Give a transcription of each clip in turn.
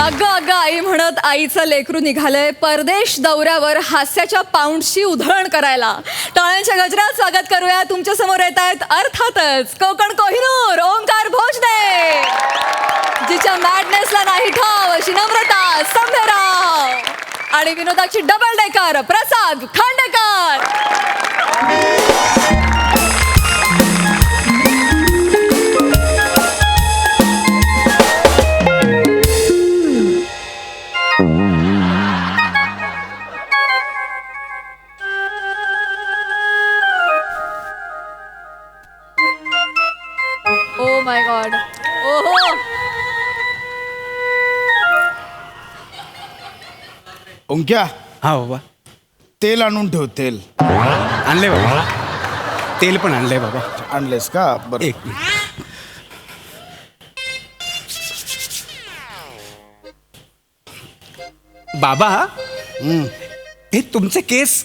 अगं अगं आई म्हणत आईचं लेकरू निघालंय परदेश दौऱ्यावर हास्याच्या पाऊंडची उधळण करायला. टाळ्यांच्या गजरात स्वागत करूया. तुमच्यासमोर येत आहेत अर्थातच कोकण कोहिनूर ओंकार भोजने. जिच्या मॅडनेसला नाही ठाव अशी नम्रता संभ्यराव आणि विनोदाची डबल डेकर प्रसाद खांडेकर. ओंक्या हा बाबा. तेल आणून ठेव तेल. आणलंय बाबा. तेल पण आणलंय बाबा. आणलेस का? बरं. एक मिनिट. बाबा हे तुमचे केस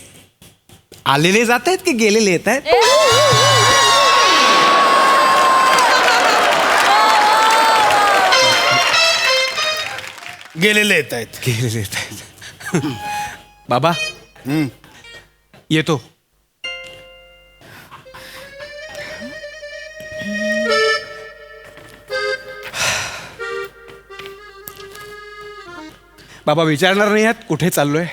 आलेले जात आहेत की गेलेले येत आहेत? गेलेले येत आहेत. गेलेले येत आहेत. बाबा. येतो. बाबा विचारणार नाही आहात कुठे चाललोय.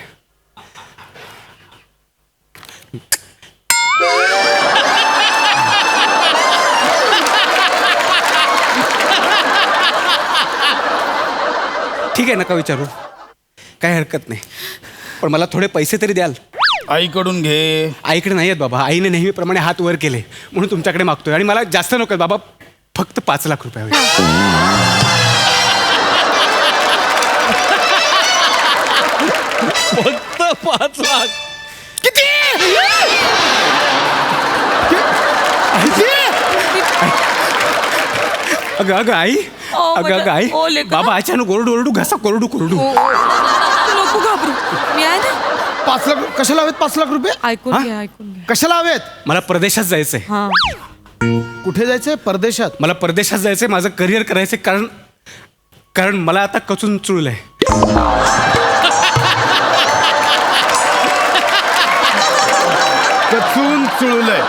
ठीक आहे नका विचारू. काही हरकत नाही. पण मला थोडे पैसे तरी द्याल. आईकडून घे. आईकडे नाही आहेत बाबा. आईने नेहमीप्रमाणे हात वर केले. म्हणून तुमच्याकडे मागतोय. आणि मला जास्त नको आहेत बाबा. फक्त पाच लाख रुपये हवे. फक्त पाच लाख. अगं अगं आई. अगं अगं आई. ओ, लेकरं. बाबा अचानक ओरडू ओरडू घसा कोरडू कोरडू. नको घाबरू. मी आहे ना? पाच लाख कशाला हवेत पाच लाख रुपये? ऐकून हा? घ्या ऐकून घ्या कशाला हवेत? मला परदेशात जायचंय. हा. कुठे जायचंय? परदेशात? मला परदेशात जायचंय माझं करिअर करायचंय कारण कारण मला आता कचून चुळलंय. कचून चुळलंय.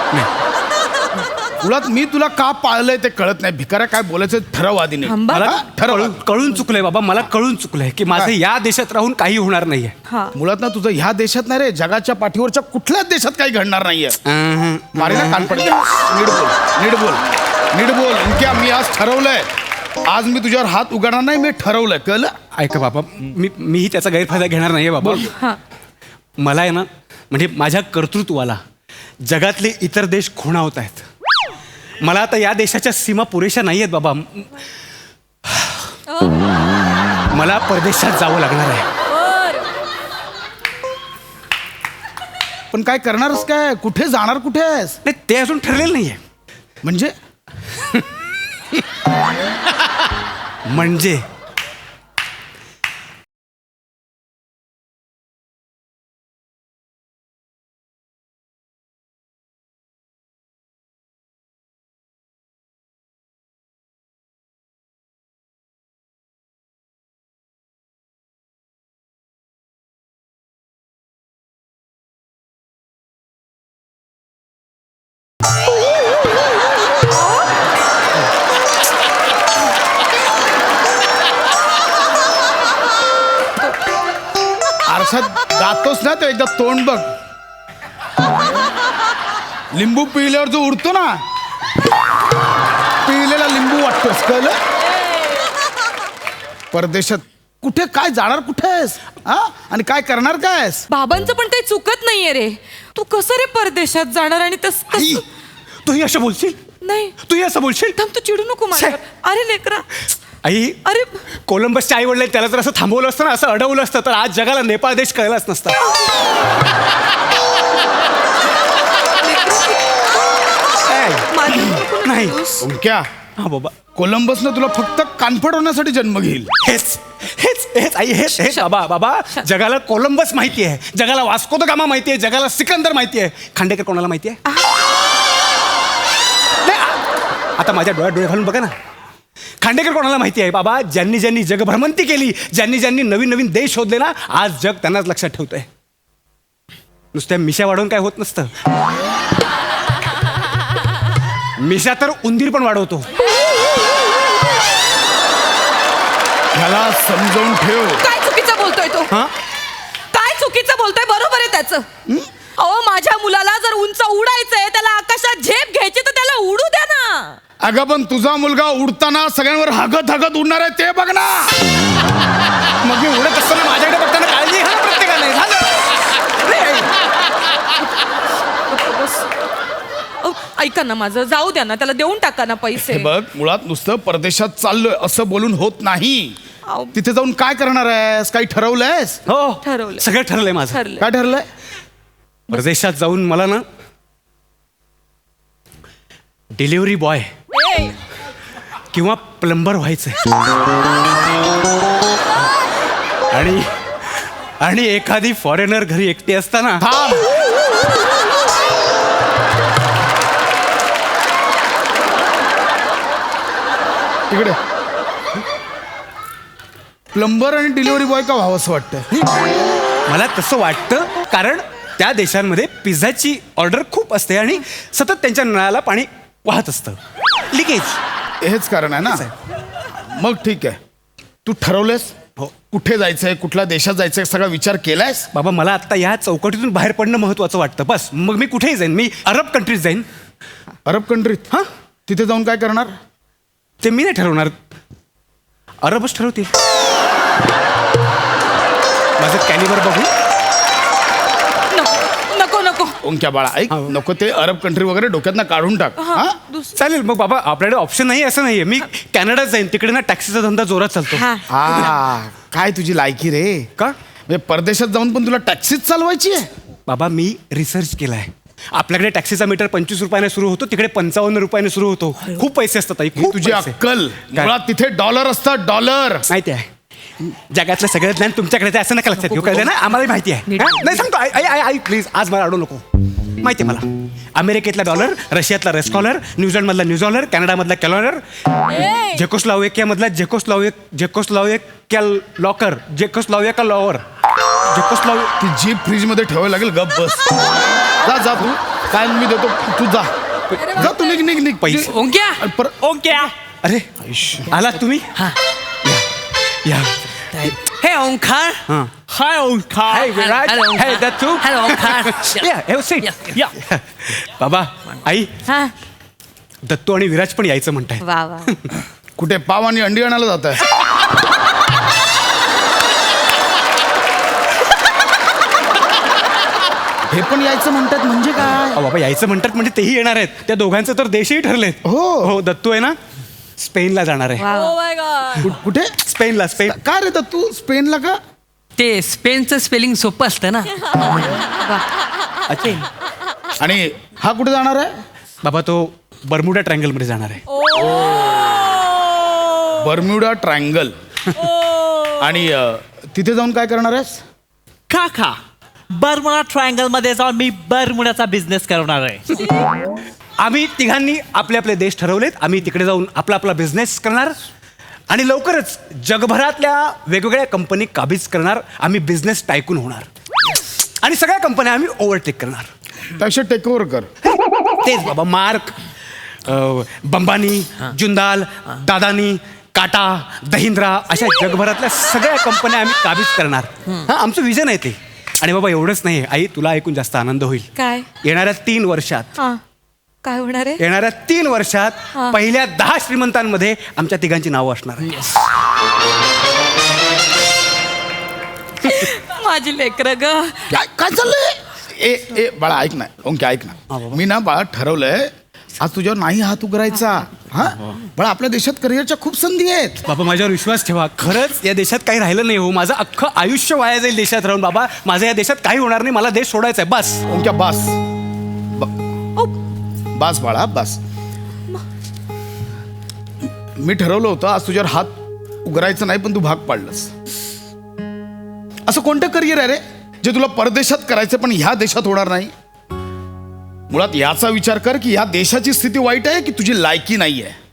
मुळात मी तुला का पाळलंय ते कळत नाही? भिकाऱ्या काय बोलायचं ठरव आधी नाही. थांबा. मला? ठरव. कळून कळून चुकलंय बाबा मला कळून चुकलंय की माझं? या देशात राहून काही होणार नाहीये. हा. मुळात ना तुझं ह्या देशात नाही रे जगाच्या पाठीवरच्या कुठल्याच देशात काही घडणार नाहीये. अहं. नीट बोल नीट बोल नीट बोल. ओंक्या मी आज ठरवलंय. आज मी तुझ्यावर हात उघडणार नाही मी ठरवलंय. कळलं? ऐका बाबा मी मीही त्याचा गैरफायदा घेणार नाहीये बाबा. हा. मला आहे ना म्हणजे माझ्या कर्तृत्वाला जगातले इतर देश खुणावत आहेत. मला आता या देशाच्या सीमा पुरेशा नाही आहेत बाबा मला परदेशात जावं लागणार आहे. पण काय करणारच काय? कुठे जाणार कुठे आहेस? नाही ते अजून ठरलेलं नाहीये. म्हणजे? म्हणजे? आरशात गातोस ना तो एकदा तोंड बघ. लिंबू पिल्यावर जो उडतो ना पिलेला लिंबू वाटतोस कळलं? परदेशात कुठे काय जाणार कुठे आहेस हा आणि काय करणार काय आहेस बाबांचं पण काही चुकत नाहीये रे. तू कसं रे परदेशात जाणार आणि तस आई तूही असं बोलशील? नाही. तूही असं बोलशील? थांब तू चिडू नको माझ्यावर अरे लेकरा आई अरे. कोलंबसच्या आई वडील त्याला जर असं थांबवलं असतं ना असं अडवलं असतं तर आज जगाला नेपाळ देश कळलाच नसता. नाही. क्या हा बाबा. कोलंबसनं तुला फक्त कानफड होण्यासाठी जन्म घेईल. हेच हेच हेच आई हेच हेच बाबा बाबा. जगाला कोलंबस माहिती आहे जगाला वास्को द गामा माहिती आहे जगाला सिकंदर माहिती आहे. खांडेकर कोणाला माहिती आहे? नाही, आ- आता माझ्या डोळ्यात डोळे घालून बघा ना. खांडेकर कोणाला माहिती आहे? बाबा ज्यांनी ज्यांनी जगभ्रमंती केली ज्यांनी ज्यांनी नवीन नवीन देश शोधले ना आज जग त्यांनाच लक्षात ठेवतंय. नुसत्या मिशा वाढवून काय होत नसतं. मिशा तर उंदीर पण वाढवतो. ह्याला समजावून ठेव. काय चुकीचं बोलतोय तो? हा? काय चुकीचं बोलतोय? बरोबर आहे त्याचं. अहो माझ्या मुलाला जर उंच उडायचंय त्याला आकाशात झेप घ्यायची तर त्याला उडू द्या ना अगं पण तुझा मुलगा उडताना सगळ्यांवर हगत हगत उडणार आहे ते बघ ना. मग मी उडत असताना माझ्याकडे बघताना काळजी घ्या ना प्रत्येकाने. झालं. अरे, अहो, ऐका ना माझं जाऊ द्या ना त्याला देऊन टाका ना पैसे. हे बघ मुळात नुसतं परदेशात चाललोय असं बोलून होत नाही. अहो. तिथे जाऊन काय करणार आहेस? काही ठरवलंयस? हो. ठरवलंय. सगळं ठरलंय माझं. ठरलंय. काय ठरलंय? परदेशात जाऊन मला ना डिलिव्हरी बॉय किंवा प्लंबर व्हायचंय. आणि आणि एखादी फॉरेनर घरी एकटी असताना थांब. इकडे. प्लंबर आणि डिलिव्हरी बॉय का व्हावं असं वाटतं मला तसं वाटतं कारण त्या देशांमध्ये पिझ्झाची ऑर्डर खूप असते आणि सतत त्यांच्या नळाला पाणी वाहत असतं. लिकेज. हेच कारण आहे ना? मग ठीक आहे. तू ठरवलंस हो. कुठे जायचंय? कुठल्या देशात जायचंय? सगळा विचार केलायस? बाबा मला आता या चौकटीतून बाहेर पडणं महत्वाचं वाटतं. बस मग मी कुठेही जाईन. मी अरब कंट्रीज जाईन. अरब कंट्रीत हां? तिथे जाऊन काय करणार? ते मी नाही ठरवणार. अरबच ठरवतील. माझं कॅलिबर बघू. नको. ओंक्या बाळा ऐक. नको ते अरब कंट्री वगैरे डोक्यातनं काढून टाक हा, चालेल मग बाबा आपल्याकडे ऑप्शन नाही असं नाहीये. मी कॅनडात जाईन तिकडे ना टॅक्सीचा धंदा जोरात चालतो. हा. हा काय तुझी लायकी रे? का? म्हणजे परदेशात जाऊन पण तुला टॅक्सीच चालवायची आहे? बाबा मी रिसर्च केलाय. आपल्याकडे टॅक्सीचा मीटर पंचवीस रुपयाने सुरू होतो तिकडे पंचावन्न रुपयाने सुरू होतो. खूप पैसे असतात ताई, ही खूप तुझी पैसे. अक्कल? मुळात तिथे डॉलर असतात डॉलर माहिती आहे. जगातलं सगळं ज्ञान तुमच्याकडे आहे असं नका लक्षात घेऊ कळलं ना? आम्हाला माहिती आहे. हा? नाही सांगतो. आई आई आई आई प्लीज आज मला अडू नको. माहिती आहे मला. अमेरिकेतला डॉलर रशियातला रेस्कॉलर न्यूझीलंडमधला न्यूझॉलर कॅनडामधला कॅलॉलर झेकोस्लावेकियामधला झेकोस्लावे झेकोस्लावेकिया लॉकर झेकोस्लावेका लॉवर झेकोस्लावे ती जीप फ्रीजमध्ये ठेवावी लागेल गप बस. जा जा तू. काय मी देतो तू जा. जा तू निघ निघ निघ. पैसे. ओंक्या ओंक्या अरे आलात तुम्ही? हा. या. हे ओंकार हां हाय Omkar Hey. Hello, Onkar. Hey, that too? Hello, Onkar. Yeah, have a seat. Yeah, yeah. बाबा आई. हा दत्तू आणि विराज पण यायचं म्हणताय. वा वा. कुठे पाव आणि अंडी आणायला जात आहे हे पण यायचं म्हणतात म्हणजे काय? अहो बाबा यायचं म्हणतात म्हणजे तेही येणार आहेत. त्या दोघांचं तर देशही ठरलेत. हो. हो दत्तू आहे ना? स्पेनला जाणार आहे. ओ माय गॉड कु- कुठे? स्पेनला स्पेन. काय रे तू स्पेनला का? ते स्पेनचं स्पेलिंग सोपं असतं ना. अच्छा. आणि हा कुठे जाणार आहे? बाबा तो बर्मुडा ट्रँगलमध्ये जाणार आहे. Bermuda triangle. आणि अ, तिथे जाऊन काय करणार आहेस? काका बर्मुडा ट्रायंगलमध्ये जाऊन मी बर्मुडाचा बिझनेस करणार आहे. आम्ही तिघांनी आपले आपले देश ठरवलेत. आम्ही तिकडे जाऊन आपला आपला बिझनेस करणार. आणि लवकरच जगभरातल्या वेगवेगळ्या कंपनी काबीज करणार. आम्ही बिझनेस टायकून होणार. आणि सगळ्या कंपन्या आम्ही ओव्हरटेक करणार. त्यापेक्षा टेक ओव्हर कर. तेच बाबा मार्क अ, बंबानी जुंदाल दादानी काटा दहिंद्रा अशा जगभरातल्या सगळ्या कंपन्या आम्ही काबीज करणार. हा. आमचं विजन आहे ते. आणि बाबा एवढंच नाही आई तुला ऐकून जास्त आनंद होईल. काय? येणाऱ्या तीन वर्षात हा. काय होणार आहे? येणाऱ्या तीन वर्षात हा. पहिल्या दहा श्रीमंतांमध्ये आमच्या तिघांची नावं असणार आहेत. माझी लेकर ग. काय काय चाललंय? ए ए बाळा ऐक ना. ओंके ऐक ना. मी ना बाळा ठरवलंय आज तुझ्यावर नाही हात उघडायचा. हा? बाळा आपल्या देशात करिअरच्या खूप संधी आहेत. बाबा माझ्यावर विश्वास ठेवा. खरंच या देशात काही राहिलं नाही हो. माझं अख्खं आयुष्य वाया जाईल देशात राहून बाबा. माझं या देशात काही होणार नाही. मला देश सोडायचा आहे बस. ओंक्या बास. बास बाळा बास. मी ठरवलं होतं आज तुझ्यावर हात उघडायचं नाही पण तू भाग पाडलंस. असं कोणतं करिअर आहे रे जे तुला परदेशात करायचं पण ह्या देशात होणार नाही? मुळात याचा विचार कर की ह्या देशाची स्थिती वाईट आहे की तुझी लायकी नाही आहे?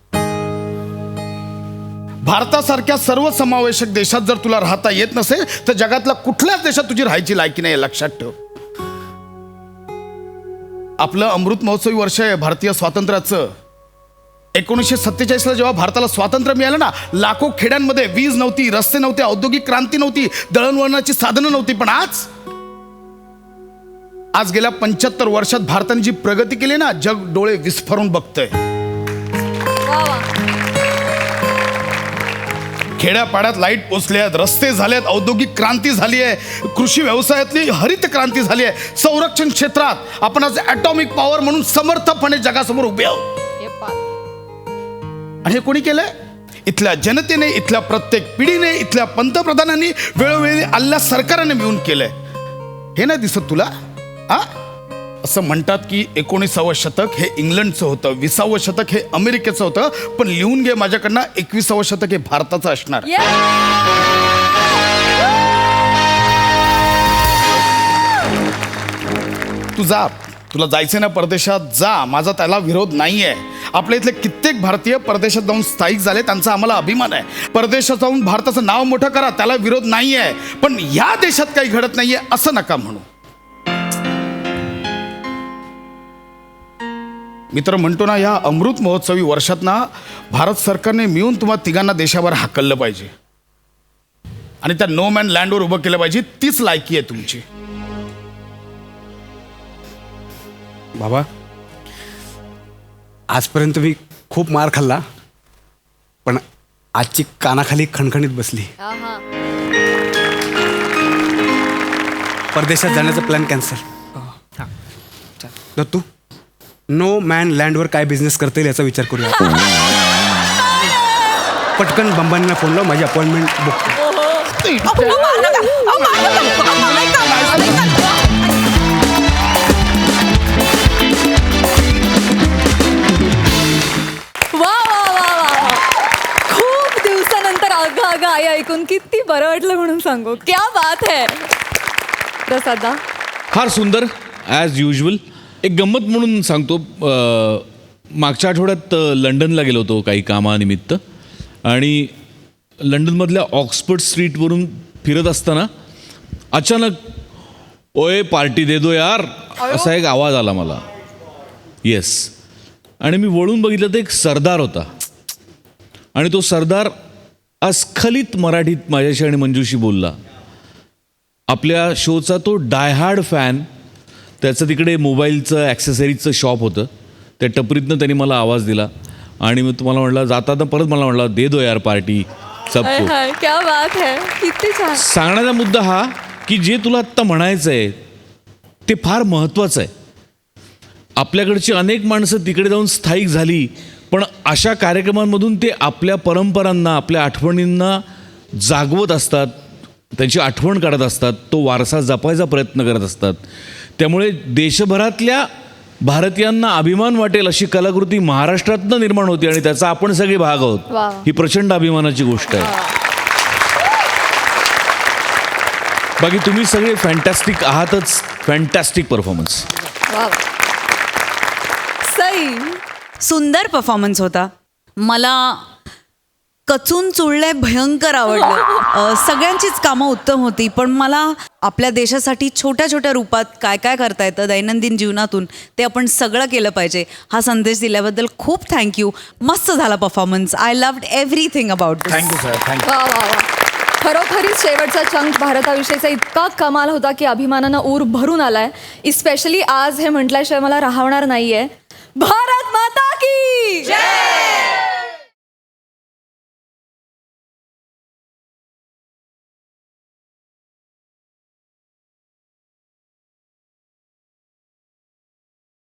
भारतासारख्या सर्वसमावेशक देशात जर तुला राहता येत नसेल तर जगातल्या कुठल्याच देशात तुझी राहायची लायकी नाही लक्षात ठेव. आपलं अमृत महोत्सवी वर्ष आहे भारतीय स्वातंत्र्याचं. एकोणीसशे सत्तेचाळीसला जेव्हा भारताला स्वातंत्र्य मिळालं ना लाखो खेड्यांमध्ये वीज नव्हती रस्ते नव्हते औद्योगिक क्रांती नव्हती दळणवळणाची साधनं नव्हती पण आज आज गेल्या पंच्याहत्तर वर्षात भारताने जी प्रगती केली ना जग डोळे विस्फारून बघतय. खेड्यापाड्यात लाइट पोचले आहेत रस्ते झाले आहेत औद्योगिक क्रांती झाली आहे कृषी व्यवसायातली हरित क्रांती झाली आहे. संरक्षण क्षेत्रात आपण आज ॲटॉमिक पॉवर म्हणून समर्थपणे जगासमोर उभे आहोत. आणि हे कोणी केलंय? इथल्या जनतेने इथल्या प्रत्येक पिढीने इथल्या पंतप्रधानांनी वेळोवेळी आल्या सरकारने मिळून केलंय. हे नाही दिसत तुला? आ असं म्हणतात की एकोणीसावं शतक हे इंग्लंडचं होतं विसावं शतक हे अमेरिकेचं होतं पण लिहून घे माझ्याकडनं एकविसावं शतक हे भारताचं असणार! तू जा तुला जायचं ना परदेशात जा माझा त्याला विरोध नाहीये. आपल्या इथले कित्येक भारतीय परदेशात जाऊन स्थायिक झाले त्यांचा आम्हाला अभिमान आहे. परदेशात जाऊन भारताचं नाव मोठं करा त्याला विरोध नाहीये. पण या देशात काही घडत नाहीये असं नका म्हणू. मी तर म्हणतो ना या अमृत महोत्सवी वर्षात ना भारत सरकारने मिळून तुम्हाला तिघांना देशावर हाकललं पाहिजे. आणि त्या नो मॅन लँडवर उभं केलं पाहिजे तीच लायकी आहे तुमची. बाबा आजपर्यंत मी खूप मार खाल्ला पण आजची कानाखाली खणखणीत बसली. परदेशात जाण्याचा plan cancel Dattu no man लँडवर काय बिझनेस करता येईल याचा विचार करूया पटकन बंबांना फोन लाव माझी अपॉइंटमेंट बुक कर. अहो, मारू नका. अहो, मारू नका. अहो, मला ऐका, मला ऐका. वा वा वा वा वा. खूप दिवसानंतर अगं अगं आई ऐकून किती बरं वाटलं म्हणून सांगू क्या बात है प्रसादा फार सुंदर ॲज युजल एक गंमत म्हणून सांगतो मागच्या आठवड्यात लंडनला गेलो होतो काही कामानिमित्त. आणि लंडनमधल्या ऑक्सफर्ड स्ट्रीटवरून फिरत असताना अचानक ओए पार्टी दे दो यार. असा एक आवाज आला मला. येस आणि मी वळून बघितलं तर एक सरदार होता. आणि तो सरदार अस्खलित मराठीत माझ्याशी आणि मंजूशी बोलला. आपल्या शोचा तो डायहार्ड फॅन त्याचं तिकडे मोबाईलचं ॲक्सेसरीजचं शॉप होतं. त्या टपरीतनं त्यांनी मला आवाज दिला. आणि मग तुम्हाला म्हटलं जाताना परत मला म्हटला दे दो यार पार्टी सबको. क्या बात है. किती छान. सांगण्याचा मुद्दा हा की जे तुला आत्ता म्हणायचं आहे ते फार महत्त्वाचं आहे. आपल्याकडची अनेक माणसं तिकडे जाऊन स्थायिक झाली पण अशा कार्यक्रमांमधून ते आपल्या परंपरांना आपल्या आठवणींना जागवत असतात. त्यांची आठवण काढत असतात. तो वारसा जपायचा प्रयत्न करत असतात. त्यामुळे देशभरातल्या भारतीयांना अभिमान वाटेल अशी कलाकृती महाराष्ट्रातनं निर्माण होती आणि त्याचा आपण सगळे भाग आहोत. ही प्रचंड अभिमानाची गोष्ट आहे. बाकी तुम्ही सगळे फॅन्टॅस्टिक आहातच. फॅन्टॅस्टिक परफॉर्मन्स सुंदर परफॉर्मन्स होता. मला कचून चुळलंय भयंकर आवडलं. अ, सगळ्यांचीच कामं उत्तम होती पण मला आपल्या देशासाठी छोट्या छोट्या रूपात काय काय करता येतं दैनंदिन जीवनातून ते आपण सगळं केलं पाहिजे. हा संदेश दिल्याबद्दल खूप थँक्यू मस्त झाला performance I loved everything about thank you sir thank you वा वा वा. खरोखरीच शेवटचा चंक भारताविषयीचा इतका कमाल होता की अभिमानानं ऊर भरून आलाय. इस्पेशली आज हे म्हटल्याशिवाय मला राहणार नाहीये. भारत माता की